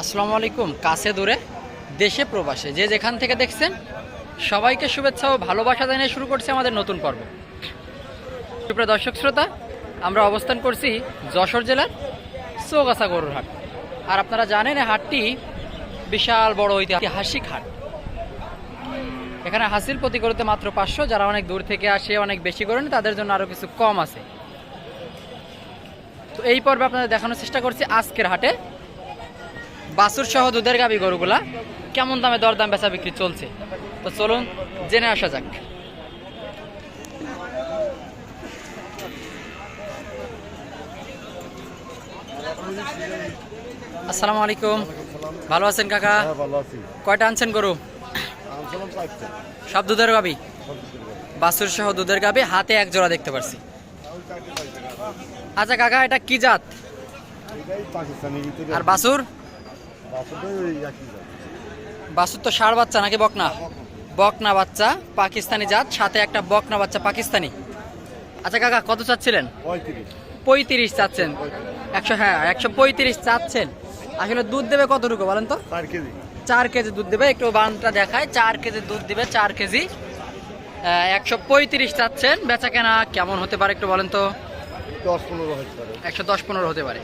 আসসালামু আলাইকুম, কাছে দূরে, দেশে প্রবাসে। যে যেখান থেকে দেখছেন, সবাইকে শুভেচ্ছা ও ভালোবাসা জানিয়ে শুরু করছে আমাদের নতুন পর্ব। সুপ্রিয় দর্শক শ্রোতা, আমরা অবস্থান করছি যশোর জেলার চৌগাছা গরুর হাট। আর আপনারা জানেন হাটটি বিশাল বড় ঐতিহাসিক হাট। এখানে হাসিল প্রতি গরুতে মাত্র পাঁচশো, যারা অনেক দূর থেকে আসে, অনেক বেশি করেন তাদের জন্য আরও কিছু কম আছে। তো এই পর্বে আপনাদের দেখানোর চেষ্টা করছি আজকের হাটে। বাসুর সহ দুধের গাবি গরুগুলা। কেমন দামে দরদাম বেচা বিক্রি চলছে? তো চলুন জেনে আসা যাক। আসসালামু আলাইকুম। ভালো আছেন কাকা? হ্যাঁ ভালো আছি। কয়টা আনছেন গরু? সব দুধের গাবি বাসুর সহ দুধের গাবি হাতে এক জোড়া দেখতে পারছি। আচ্ছা কাকা, এটা কি জাত? আর বাসুর। বাসুর তো ষাড় বাচ্চা নাকি বকনা? বকনা বাচ্চা, পাকিস্তানি জাত, সাথে একটা বকনা বাচ্চা পাকিস্তানি। আচ্ছা কাকা, কত চাচ্ছিলেন? পঁয়ত্রিশ পঁয়ত্রিশ চাচ্ছেন। একশো হ্যাঁ একশো পঁয়ত্রিশ চাচ্ছেন। আসলে দুধ দেবে কতটুকু বলেন তো? চার কেজি চার কেজি দুধ দেবে, একটু বানটা দেখায় চার কেজি দুধ দেবে, চার কেজি। একশো পঁয়ত্রিশ চাচ্ছেন। বেচা কেনা কেমন হতে পারে একটু বলেন তো? একশো দশ পনেরো হতে পারে।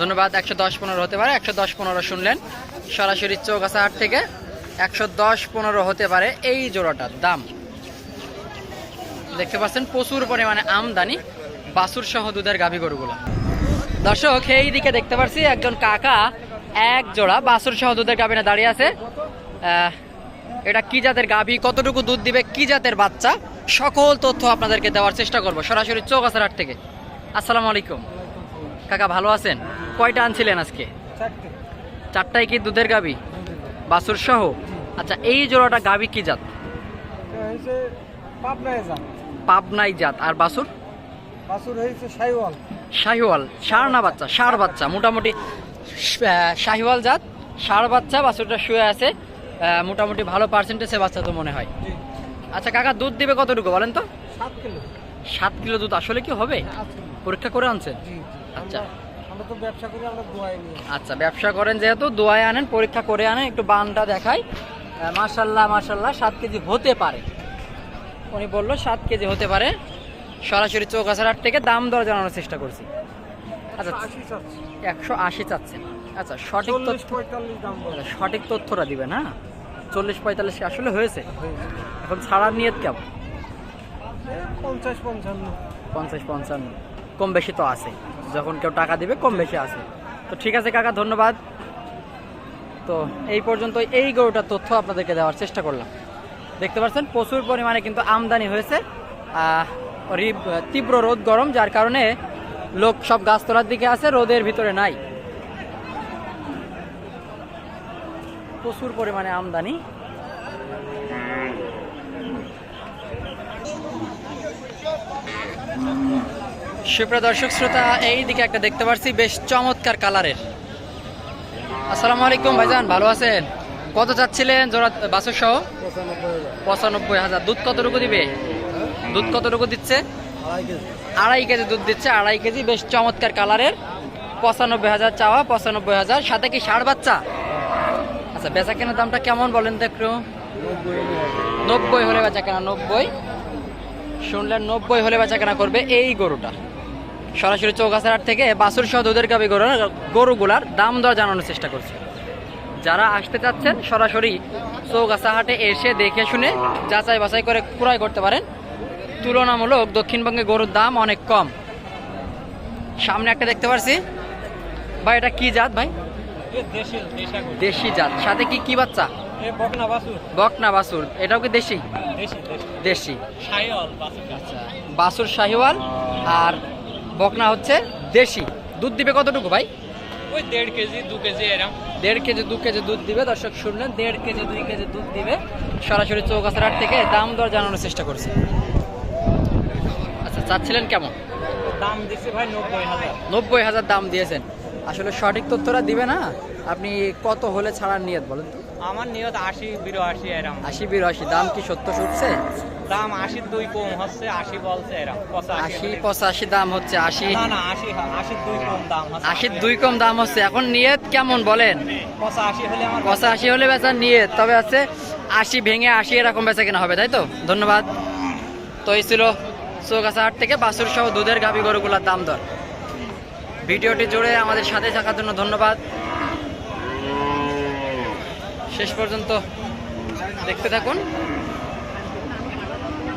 ধন্যবাদ, একশো দশ পনেরো হতে পারে, একশো দশ পনেরো শুনলেন। সরাসরি চৌগাছা হাট থেকে একশো দশ পনেরো হতে পারে এই জোড়াটার দাম। দেখতে পাচ্ছেন, প্রচুর পরিমাণে আমদানি, বাসুর সহ দুধের গাভী গরুগুলো। দর্শক, এই দিকে দেখতে পাচ্ছি একজন কাকা এক জোড়া বাসুর সহ দুধের গাভিনে দাঁড়িয়ে আছে। এটা কি জাতের গাভী, কতটুকু দুধ দিবে, কি জাতের বাচ্চা, সকল তথ্য আপনাদেরকে দেওয়ার চেষ্টা করব সরাসরি চৌগাছার হাট থেকে। আসসালামু আলাইকুম। কাকা ভালো আছেন? কয়টা আনছিলেন আজকে? চারটায় কি দুধের গাবি? বাসুর সহ? আচ্ছা এই জোড়াটা গাবি কি জাত? পাবনাই জাত। আর বাসুর শাহিওয়াল। ষাঁড় না বাচ্চা? সার বাচ্চা। মোটামুটি শাহিওয়াল জাত। সার বাচ্চা বাছুরটা শুয়ে আছে। মোটামুটি ভালো পার্সেন্টেজে বাচ্চা তো মনে হয়। আচ্ছা কাকা দুধ দিবে কতটুকু বলেন তো? সাত কিলো। সাত কিলো দুধ। আসলে কি হবে? পরীক্ষা করে আনছেন? আচ্ছা। আমরা- আমরা তো ব্যবসা করি আমরা আচ্ছা ব্যবসা করেন যেহেতু দোয়ায় আনেন পরীক্ষা করে আনেন একটু বানটা দেখাই। মার্শাল্লাহ মার্শাল্লাহ সাত কেজি হতে পারে। উনি বলল সাত কেজি হতে পারে। সরাসরি চৌকাছার হাট থেকে দাম দর জানানোর চেষ্টা করছি। আচ্ছা একশো আশি চাচ্ছেন। আচ্ছা সঠিক আচ্ছা, সঠিক তথ্যটা দিবেন হ্যাঁ? চল্লিশ পঁয়তাল্লিশ কি আসলে হয়েছে? হয়েছে। এখন ছাড়ার নিয়ত কেমন? পঞ্চাশ পঞ্চান্ন। পঞ্চাশ পঞ্চান্ন। কম বেশি তো আছে। যখন কেউ টাকা দিবে কম বেশি আছে। তো ঠিক আছে কাকা, ধন্যবাদ। তো এই পর্যন্ত এই গরুটার তথ্য আপনাদেরকে দেওয়ার চেষ্টা করলাম। দেখতে পাচ্ছেন, প্রচুর পরিমাণে কিন্তু আমদানি হয়েছে। তীব্র রোদ গরম, যার কারণে লোক সব গাছতলার দিকে আছে, রোদের ভিতরে নাই। প্রচুর পরিমাণে আমদানি। সুপ্রিয় দর্শক শ্রোতা এই দিকে একটা দেখতে পাচ্ছি বেশ চমৎকার কালারের। আসসালামু আলাইকুম ভাইজান ভালো আছেন? কত চাচ্ছিলেন জোড়া বাসুর সহ পঁচানব্বই হাজার। দুধ কতটুকু দিবে? দুধ কতটুকু দিচ্ছে? আড়াই কেজি দুধ দিচ্ছে আড়াই কেজি বেশ চমৎকার কালারের। পঁচানব্বই হাজার চাওয়া পঁচানব্বই হাজার সাথে কি ষাড় বাচ্চা? আচ্ছা বেচা কেনার দামটা কেমন বলেন তো একটু? নব্বই হলে বেচা কেনা নব্বই। শুনলেন নব্বই হলে বেচা কেনা করবে এই গরুটা। সরাসরি চৌকাছার থেকে বাসুর সহ দুধের গাবি গরু গরুগুলার দাম দর জানানোর চেষ্টা করছে। যারা আসতে চাচ্ছেন সরাসরি চৌগাছা হাটে এসে দেখে শুনে যাচাই বাছাই করে ক্রয় করতে পারেন। তুলনামূলক দক্ষিণবঙ্গে গরুর দাম অনেক কম। সামনে একটা দেখতে পারছি। ভাই এটা কি জাত ভাই? দেশি দেশি জাত। সাথে কি কি বাচ্চা? বকনা বাসুর এটাও কি দেশি? দেশি বাসুর বাসুর শাহিওয়াল আর বকনা হচ্ছে দেশি। দুধ দিবে কতটুকু ভাই? ওই দেড় কেজি দু কেজি এরকম দেড় কেজি দু কেজি দুধ দিবে দর্শক শুনলেন দেড় কেজি দুই কেজি দুধ দিবে। সরাসরি চৌকাছার হাট থেকে দাম দর জানানোর চেষ্টা করছি। আচ্ছা চাচ্ছিলেন কেমন? দাম দিচ্ছে ভাই নব্বই হাজার। নব্বই হাজার দাম দিয়েছেন। আসলে সঠিক তথ্যটা দিবে না? আপনি কত হলে ছাড়ার নিয়ত বলেন তো? আমার নিয়ত আশি বিরাশি এরম। আশি বিরাশি। দাম কি সত্য উঠছে দাম আশির দুই কম হচ্ছে আশি বলছে এরা আশি পঁচাশি দাম হচ্ছে আশি। না না আশি আশির দুই কম দাম আশির দুই কম দাম হচ্ছে। এখন নিয়ত কেমন বলেন? পঁচাশি হলে আমার পঁচাশি হলে বেচা নিয়ে তবে আছে আশি ভেঙে আশি এরকম বেচা কেনা হবে তাই তো? ধন্যবাদ। তো এই ছিল চৌগাছা হাট থেকে বাছুর সহ দুধের গাভী গরুগুলার দাম দর। ভিডিওটি জুড়ে আমাদের সাথে থাকার জন্য ধন্যবাদ। শেষ পর্যন্ত দেখতে থাকুন।